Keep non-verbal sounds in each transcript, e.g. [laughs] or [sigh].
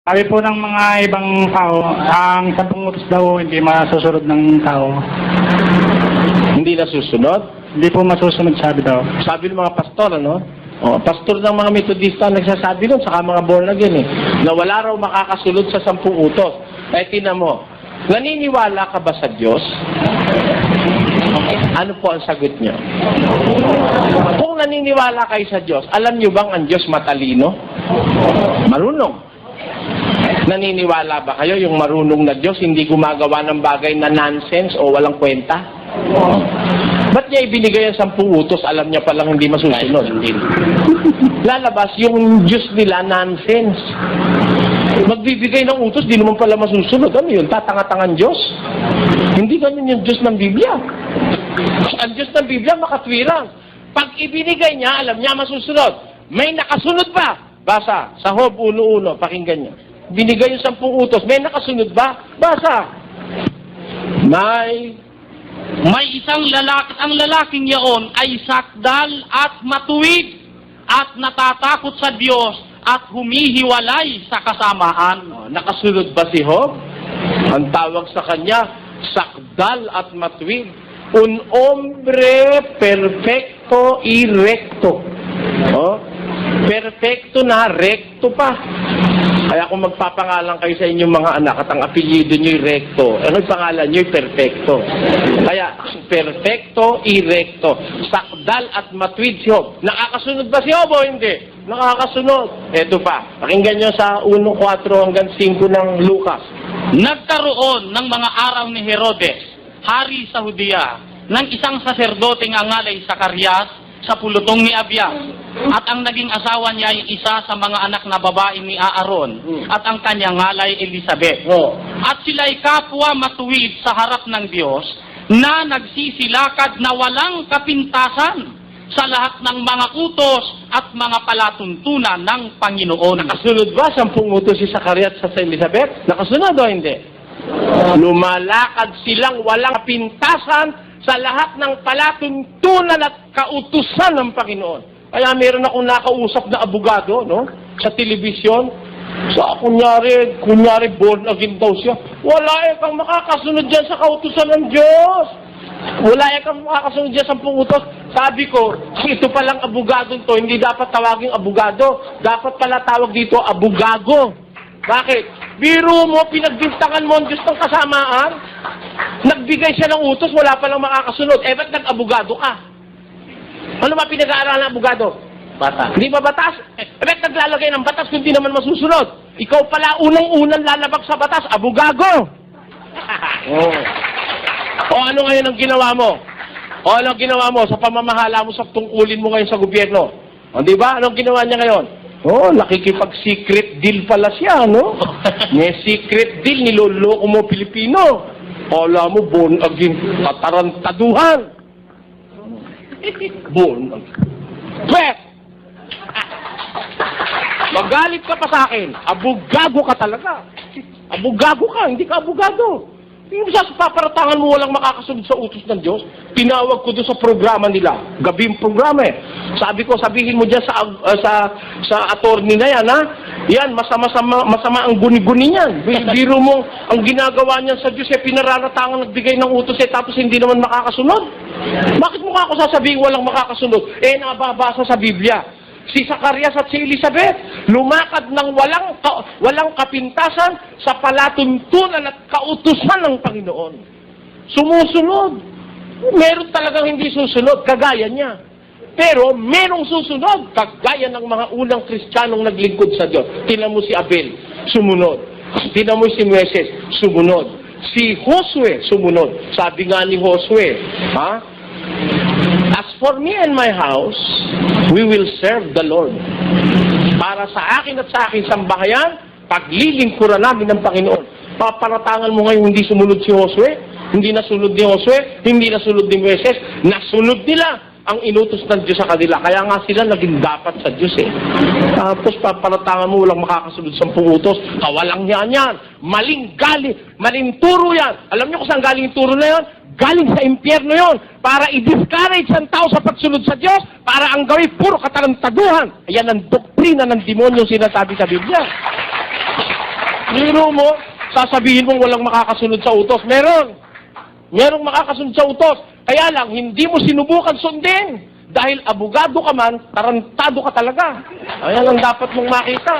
Sabi po ng mga ibang tao, ang sampung utos daw hindi masusunod ng tao. Hindi nasusunod. Hindi po masusunod sabi daw. Sabi ng mga pastor, ano? O, pastor ng mga metodista ang nagsasabi nun, saka mga born again eh, na wala raw makakasunod sa sampung utos. Eh, tinan mo, naniniwala ka ba sa Diyos? Ano po ang sagot niyo? Kung naniniwala kayo sa Diyos, alam niyo bang ang Diyos matalino? Marunong. Naniniwala ba kayo yung marunong na Diyos hindi gumagawa ng bagay na nonsense o walang kwenta? Ba't niya ibinigay ang sampung utos? Alam niya palang hindi masusunod. Lalabas yung Diyos nila nonsense. Magbibigay ng utos, di naman pala masusunod. Ano yun? Tatanga-tangan Diyos? Hindi ganun yung Diyos ng Biblia. Ang Diyos ng Biblia makatwirang. Pag ibinigay niya, alam niya masusunod. May nakasunod ba? Basa. Sa Hob 1.1, pakinggan niyo. Binigay yung sampung utos. May nakasunod ba? Basa. May May isang lalaki, ang lalaking yaon ay sakdal at matuwid at natatakot sa Diyos at humihiwalay sa kasamaan. Oh, nakasunod ba si Job? Ang tawag sa kanya, sakdal at matwid. Un hombre perfecto y recto. Oh, perfecto na, recto pa. Kaya kung magpapangalan kayo sa inyong mga anak at ang apelyido nyo'y recto, ano yung pangalan nyo'y perfecto. Kaya, perfecto y recto. Sakdal at matwid si Job. Nakakasunod ba si Job o hindi? Nakakasunod. Eto pa, pakinggan nyo sa 1.4 hanggang 5 ng Lucas. Nagkaroon ng mga araw ni Herodes, hari sa Hudiya, ng isang saserdoteng angalay sa Karyas sa pulutong ni Abias. At ang naging asawa niya ay isa sa mga anak na babae ni Aaron Hmm. at ang kanyang ngalay Elizabeth. Oh. At sila'y kapwa matuwid sa harap ng Diyos na nagsisilakad na walang kapintasan sa lahat ng mga utos at mga palatuntunan ng Panginoon. Nakasunod ba sampung utos si Sakariat sa sa Elizabeth? Nakasunod o hindi? Lumalakad silang walang pintasan sa lahat ng palatuntunan at kautusan ng Panginoon. Kaya meron akong nakausap na abogado, no? Sa telebisyon. Sa kunyari, kunyari born again daw siya. Wala eh kang makakasunod dyan sa kautusan ng Diyos. Wala eh kang makakasunod dyan sa utos. Sabi ko, ito palang abogado to, hindi dapat tawaging abogado. Dapat pala tawag dito abugago. Bakit? Biro mo, pinagbintangan mo ang Diyos ng kasamaan. Nagbigay siya ng utos, wala palang makakasunod. Eh, ba't nag-abogado ka? Ano ba pinag-aaralan ng abogado? Batas. Hindi ba batas? Eh, ba't naglalagay ng batas kung di naman masusunod? Ikaw pala unang-unang lalabag sa batas, abugago! [laughs] oh. O ano ngayon ang ginawa mo? O ano ang ginawa mo sa pamamahala mo sa tungkulin mo ngayon sa gobyerno? O di ba? Anong ginawa niya ngayon? Oh, nakikipag-secret deal pala siya, no? [laughs] May secret deal, niloloko mo Pilipino. Kala mo, born again, katarantaduhan. Born. Pwes! Magalit ka pa sa akin. Abogado ka talaga. Abogado ka, hindi ka abogado. Yung sa paparatangan mo walang makakasunod sa utos ng Diyos, tinawag ko doon sa programa nila. Gabing programa eh. Sabi ko, sabihin mo dyan sa, uh, sa, sa attorney na yan, ha? Yan, masama, masama, masama ang guni-guni niyan. [laughs] Bi- Biro mo, ang ginagawa niyan sa Diyos, eh, pinararatangan nagbigay ng utos eh, tapos hindi naman makakasunod. Bakit mo ka sasabihin walang makakasunod? Eh, nababasa sa Biblia si Zacarias at si Elizabeth lumakad ng walang ka- walang kapintasan sa palatuntunan at kautusan ng Panginoon. Sumusunod. Meron talagang hindi susunod, kagaya niya. Pero merong susunod, kagaya ng mga unang Kristiyanong naglingkod sa Diyos. Tinan mo si Abel, sumunod. Tinan mo si Moises, sumunod. Si Josue, sumunod. Sabi nga ni Josue, ha? For me and my house, we will serve the Lord. Para sa akin at sa aking sambahayan, paglilingkuran namin ng Panginoon. Paparatangan mo ngayon hindi sumunod si Josue, hindi nasunod ni Josue, hindi nasunod ni Moises, nasunod nila ang inutos ng Diyos sa kanila. Kaya nga sila naging dapat sa Diyos eh. Tapos paparatangan mo walang makakasunod sa utos, kawalang yan yan, maling gali, maling turo yan. Alam niyo kung saan galing yung turo na yan? Galing sa impyerno yon para i-discourage ang tao sa pagsunod sa Diyos, para ang gawin puro katarantaduhan. Ayan ang doktrina ng demonyo sinasabi sa Biblia. Biro mo, sasabihin mong walang makakasunod sa utos. Meron. Merong makakasunod sa utos. Kaya lang, hindi mo sinubukan sundin. Dahil abogado ka man, tarantado ka talaga. Ayan ang dapat mong makita.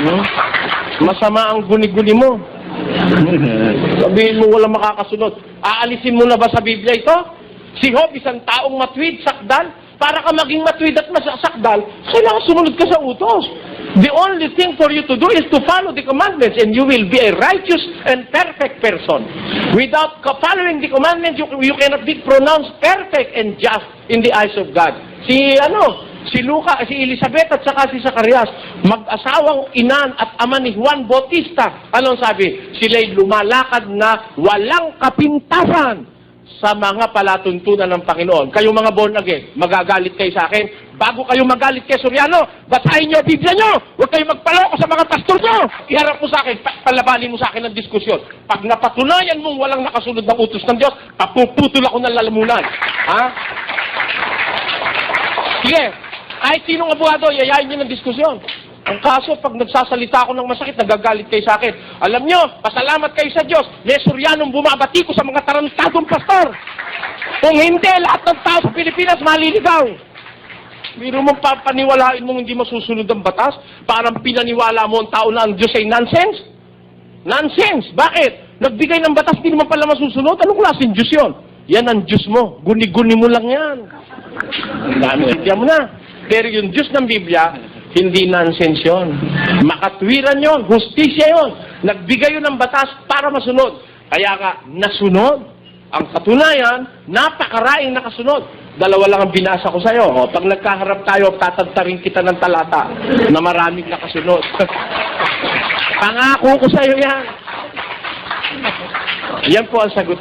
Hmm? Masama ang guni-guni mo. [laughs] Sabihin mo walang makakasunod. Aalisin mo na ba sa Biblia ito? Si Job, isang taong matwid, sakdal. Para ka maging matwid at masasakdal, kailangan sumunod ka sa utos. The only thing for you to do is to follow the commandments and you will be a righteous and perfect person. Without following the commandments, you, you cannot be pronounced perfect and just in the eyes of God. Si ano, si Luca, si Elizabeth at saka si Zacarias, mag-asawang inan at ama ni Juan Bautista. Anong sabi? Sila'y lumalakad na walang kapintasan sa mga palatuntunan ng Panginoon. Kayong mga born again, magagalit kayo sa akin. Bago kayo magalit kay Soriano, basahin niyo ang Biblia niyo. Huwag kayong magpaloko sa mga pastor niyo. Iharap mo sa akin, pa- palabanin mo sa akin ng diskusyon. Pag napatunayan mong walang nakasunod ng utos ng Diyos, papuputol ako ng lalamunan. Ha? Sige, kahit sinong abogado, yayain niyo ng diskusyon. Ang kaso, pag nagsasalita ako ng masakit, nagagalit kayo sa akin. Alam nyo, pasalamat kayo sa Diyos. May suryanong bumabati ko sa mga tarantadong pastor. Kung hindi, lahat ng tao sa Pilipinas maliligaw. Biro mo papaniwalain mong hindi masusunod ang batas? Parang pinaniwala mo ang tao na ang Diyos ay nonsense? Nonsense! Bakit? Nagbigay ng batas, di naman pala masusunod? Anong klaseng Diyos yun? Yan ang Diyos mo. Guni-guni mo lang yan. Dami, Biblia mo na. Pero yung Diyos ng Biblia, hindi nonsense yun. Makatwiran yun, hustisya yun. Nagbigay yun ng batas para masunod. Kaya nga, nasunod. Ang katunayan, napakaraing nakasunod. Dalawa lang ang binasa ko sa'yo. O, pag nagkaharap tayo, tatantarin kita ng talata na maraming nakasunod. [laughs] Pangako ko sa'yo yan. Yan po ang sagot.